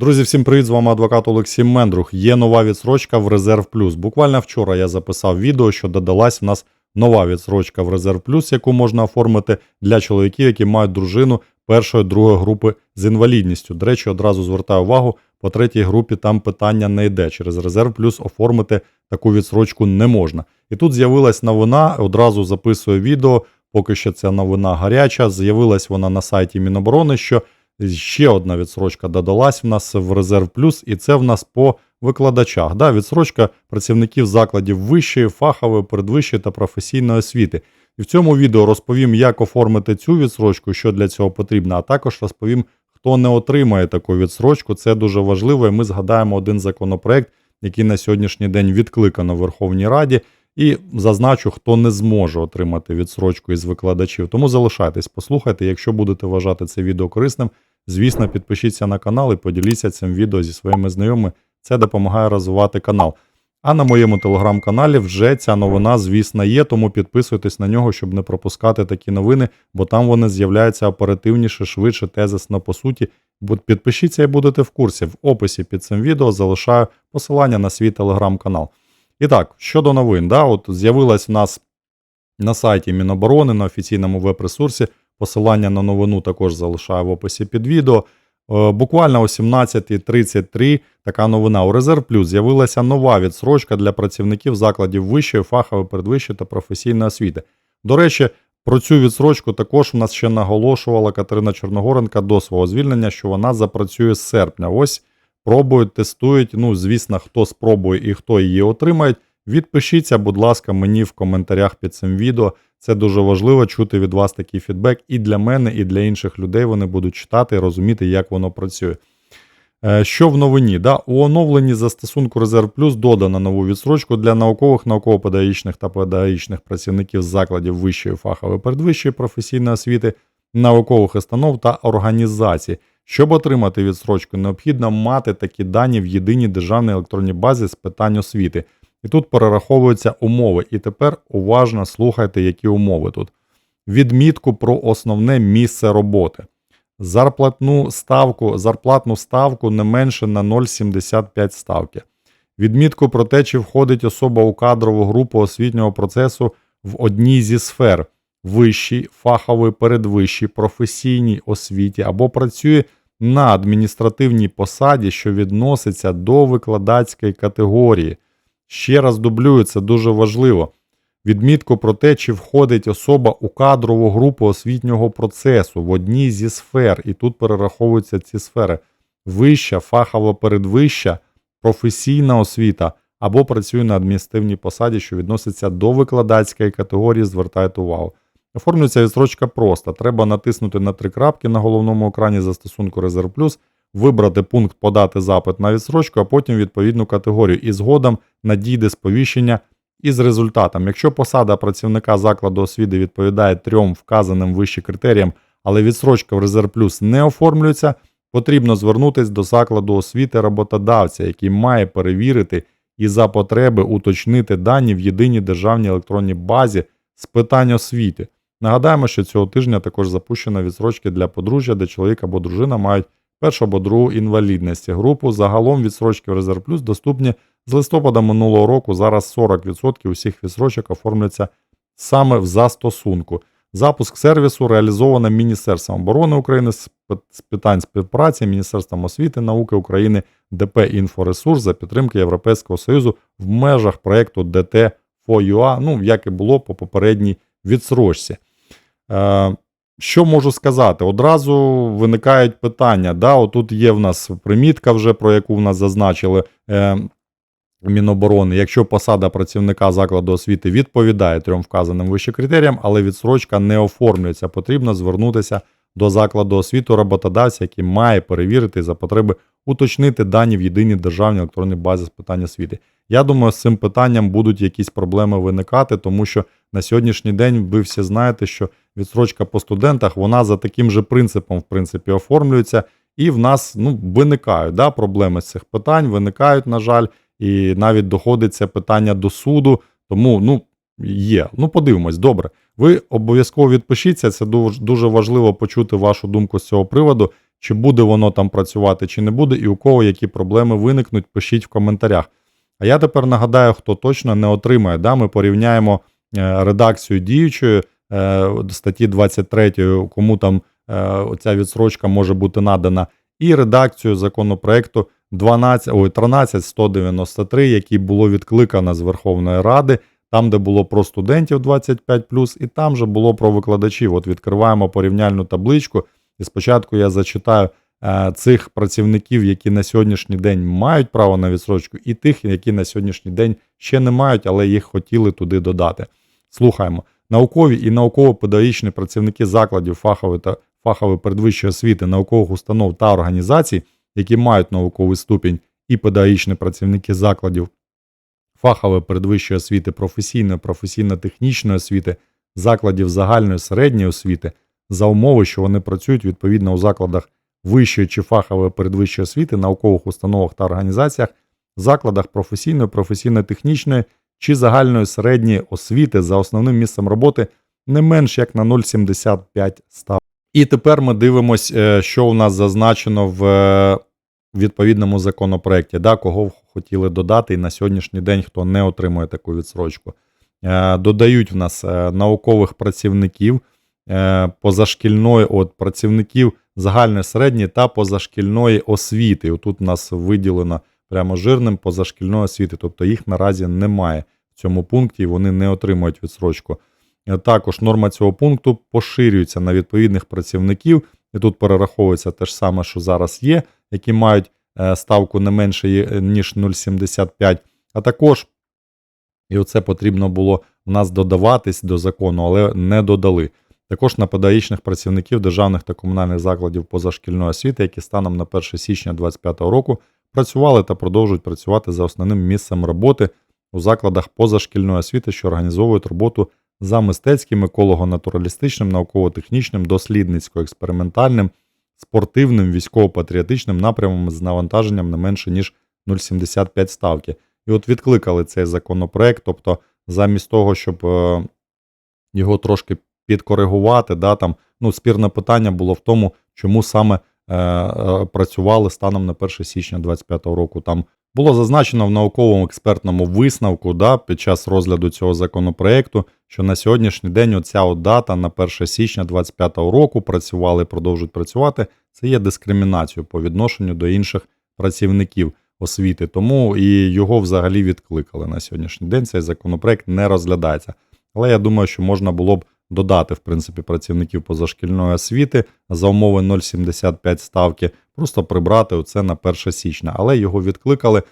Друзі, всім привіт! З вами адвокат Олексій Мендрух. Є нова відсрочка в Резерв Плюс. Буквально вчора я записав відео, що додалась в нас нова відсрочка в Резерв Плюс, яку можна оформити для чоловіків, які мають дружину першої другої групи з інвалідністю. До речі, одразу звертаю увагу, по третій групі там питання не йде. Через Резерв Плюс оформити таку відсрочку не можна. І тут з'явилась новина, одразу записую відео. Поки що ця новина гаряча. З'явилась вона на сайті Міноборони, що ще одна відсрочка додалась в нас в Резерв Плюс, і це в нас по викладачах. Да, відсрочка працівників закладів вищої, фахової, передвищої та професійної освіти. І в цьому відео розповім, як оформити цю відсрочку, що для цього потрібно, а також розповім, хто не отримає таку відсрочку. Це дуже важливо. І ми згадаємо один законопроект, який на сьогоднішній день відкликано в Верховній Раді. І зазначу, хто не зможе отримати відсрочку із викладачів. Тому залишайтесь, послухайте. Якщо будете вважати це відео корисним, звісно, підпишіться на канал і поділіться цим відео зі своїми знайомими. Це допомагає розвивати канал. А на моєму телеграм-каналі вже ця новина, звісно, є, тому підписуйтесь на нього, щоб не пропускати такі новини, бо там вони з'являються оперативніше, швидше, тезисно по суті. Підпишіться і будете в курсі. В описі під цим відео залишаю посилання на свій телеграм-канал. І так, щодо новин, да, от з'явилась в нас на сайті Міноборони на офіційному веб-ресурсі. Посилання на новину також залишаю в описі під відео. Е, Буквально о 17.33 така новина. У Резерв Плюс з'явилася нова відсрочка для працівників закладів вищої, фахової, передвищої та професійної освіти. До речі, про цю відсрочку також у нас ще наголошувала Катерина Чорногоренка до свого звільнення, що вона запрацює з серпня. Ось пробують, тестують. Ну, звісно, хто спробує і хто її отримає. Відпишіться, будь ласка, мені в коментарях під цим відео. Це дуже важливо чути від вас такий фідбек і для мене, і для інших людей. Вони будуть читати і розуміти, як воно працює. Е, Що в новині? Да? У оновленні застосунку Резерв Плюс додано нову відсрочку для наукових, науково-педагогічних та педагогічних працівників закладів вищої фахової передвищої професійної освіти, наукових установ та організацій. Щоб отримати відсрочку, необхідно мати такі дані в єдиній державній електронній базі з питань освіти. І тут перераховуються умови. І тепер уважно слухайте, які умови тут. Відмітку про основне місце роботи. Зарплатну ставку, зарплатну ставку не менше на 0,75 ставки. Відмітку про те, чи входить особа у кадрову групу освітнього процесу в одній зі сфер вищій, фаховій, передвищій, професійній освіті або працює на адміністративній посаді, що відноситься до викладацької категорії. Ще раз дублюю, це дуже важливо. Відмітку про те, чи входить особа у кадрову групу освітнього процесу в одній зі сфер, і тут перераховуються ці сфери: вища, фахова передвища, професійна освіта або працює на адміністративній посаді, що відноситься до викладацької категорії, звертайте увагу. Оформлюється відстрочка просто. Треба натиснути на три крапки на головному екрані застосунку Резерв Плюс, вибрати пункт Подати запит на відстрочку, а потім відповідну категорію. І згодом надійде сповіщення із результатом. Якщо посада працівника закладу освіти відповідає трьом вказаним вище критеріям, але відстрочка в Резерв Плюс не оформлюється, потрібно звернутися до закладу освіти роботодавця, який має перевірити і за потреби уточнити дані в єдиній державній електронній базі з питань освіти. Нагадаємо, що цього тижня також запущена відсрочки для подружжя, де чоловік або дружина мають першу або другу інвалідності групу. Загалом відсрочки в Резерв Плюс доступні з листопада минулого року. Зараз 40% усіх відсрочок оформляться саме в застосунку. Запуск сервісу реалізовано Міністерством оборони України з питань співпраці, Міністерством освіти науки України, ДП «Інфоресурс» за підтримки Європейського Союзу в межах проєкту ДТ ФОЮА, ну як і було по попередній відсрочці. Е, що можу сказати? Одразу виникають питання. Да, отут є в нас примітка, вже про яку в нас зазначили е, Міноборони. Якщо посада працівника закладу освіти відповідає трьом вказаним вище критеріям, але відсрочка не оформлюється, потрібно звернутися до закладу освіти роботодавця, який має перевірити за потреби уточнити дані в єдиній державній електронній базі з питань освіти. Я думаю, з цим питанням будуть якісь проблеми виникати, тому що на сьогоднішній день ви всі знаєте, що відсрочка по студентах вона за таким же принципом, в принципі, оформлюється, і в нас ну, виникають да, проблеми з цих питань, виникають, на жаль, і навіть доходить це питання до суду. Тому ну, є. Ну, подивимось, добре. Ви обов'язково відпишіться. Це дуже, важливо почути вашу думку з цього приводу. чи буде воно там працювати, чи не буде, і у кого які проблеми виникнуть, пишіть в коментарях. А я тепер нагадаю, хто точно не отримає. Да? Ми порівняємо е, редакцію діючої е, статті 23, кому там е, ця відсрочка може бути надана, і редакцію законопроекту 12, ой, 13193, який було відкликано з Верховної Ради, там, де було про студентів 25+, і там же було про викладачів. От відкриваємо порівняльну табличку, і спочатку я зачитаю е, цих працівників, які на сьогоднішній день мають право на відсрочку, і тих, які на сьогоднішній день ще не мають, але їх хотіли туди додати. Слухаємо. Наукові і науково-педагогічні працівники закладів фахової та фахової передвищої освіти, наукових установ та організацій, які мають науковий ступінь, і педагогічні працівники закладів фахової передвищої освіти, професійної, професійно-технічної освіти, закладів загальної середньої освіти, за умови, що вони працюють відповідно у закладах вищої чи фахової передвищої освіти, наукових установах та організаціях, закладах професійної, професійно-технічної чи загальної середньої освіти за основним місцем роботи не менш як на 0,75 став. І тепер ми дивимось, е, що у нас зазначено в е, відповідному законопроекті, да, кого хотіли додати, і на сьогоднішній день хто не отримує таку відсрочку. Е, Додають в нас е, наукових працівників е, позашкільної, от працівників загальної середньої та позашкільної освіти. Отут у нас виділено прямо жирним позашкільної освіти, тобто їх наразі немає в цьому пункті, і вони не отримують відсрочку. Також норма цього пункту поширюється на відповідних працівників, і тут перераховується те ж саме, що зараз є, які мають е, ставку не менше є- ніж 0,75, а також, і оце потрібно було в нас додаватись до закону, але не додали. Також на педагогічних працівників державних та комунальних закладів позашкільної освіти, які станом на 1 січня 2025 року працювали та продовжують працювати за основним місцем роботи у закладах позашкільної освіти, що організовують роботу за мистецьким, еколого-натуралістичним, науково-технічним, дослідницько-експериментальним, спортивним, військово-патріотичним напрямом з навантаженням не менше ніж 0,75 ставки. І от відкликали цей законопроект, тобто замість того, щоб е, його трошки підкоригувати, да, там, ну, спірне питання було в тому, чому саме е, е, працювали станом на 1 січня 2025 року. Там було зазначено в науковому експертному висновку да, під час розгляду цього законопроекту, що на сьогоднішній день оця дата на 1 січня 2025 року працювали і продовжують працювати. Це є дискримінацією по відношенню до інших працівників освіти. Тому і його взагалі відкликали на сьогоднішній день. Цей законопроект не розглядається. Але я думаю, що можна було б додати в принципі працівників позашкільної освіти за умови 0,75 ставки, просто прибрати оце на 1 січня, але його відкликали.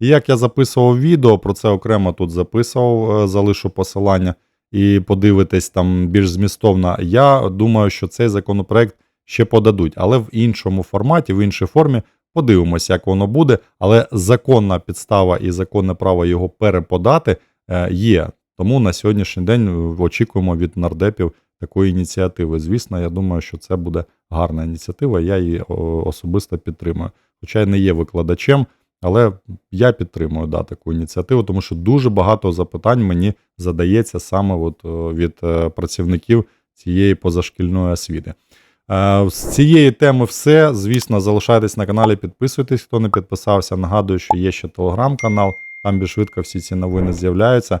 І як я записував відео, про це окремо тут записував, е, залишу посилання і подивитись там більш змістовно. Я думаю, що цей законопроект ще подадуть, але в іншому форматі, в іншій формі. Подивимося, як воно буде, але законна підстава і законне право його переподати е, є. Тому на сьогоднішній день е, очікуємо від нардепів такої ініціативи. Звісно, я думаю, що це буде гарна ініціатива. Я її особисто підтримую. Хоча я не є викладачем, але я підтримую да, таку ініціативу, тому що дуже багато запитань мені задається саме от, від е, працівників цієї позашкільної освіти. Е, З цієї теми все. Звісно, залишайтесь на каналі, підписуйтесь, хто не підписався. Нагадую, що є ще телеграм-канал, там більш швидко всі ці новини з'являються.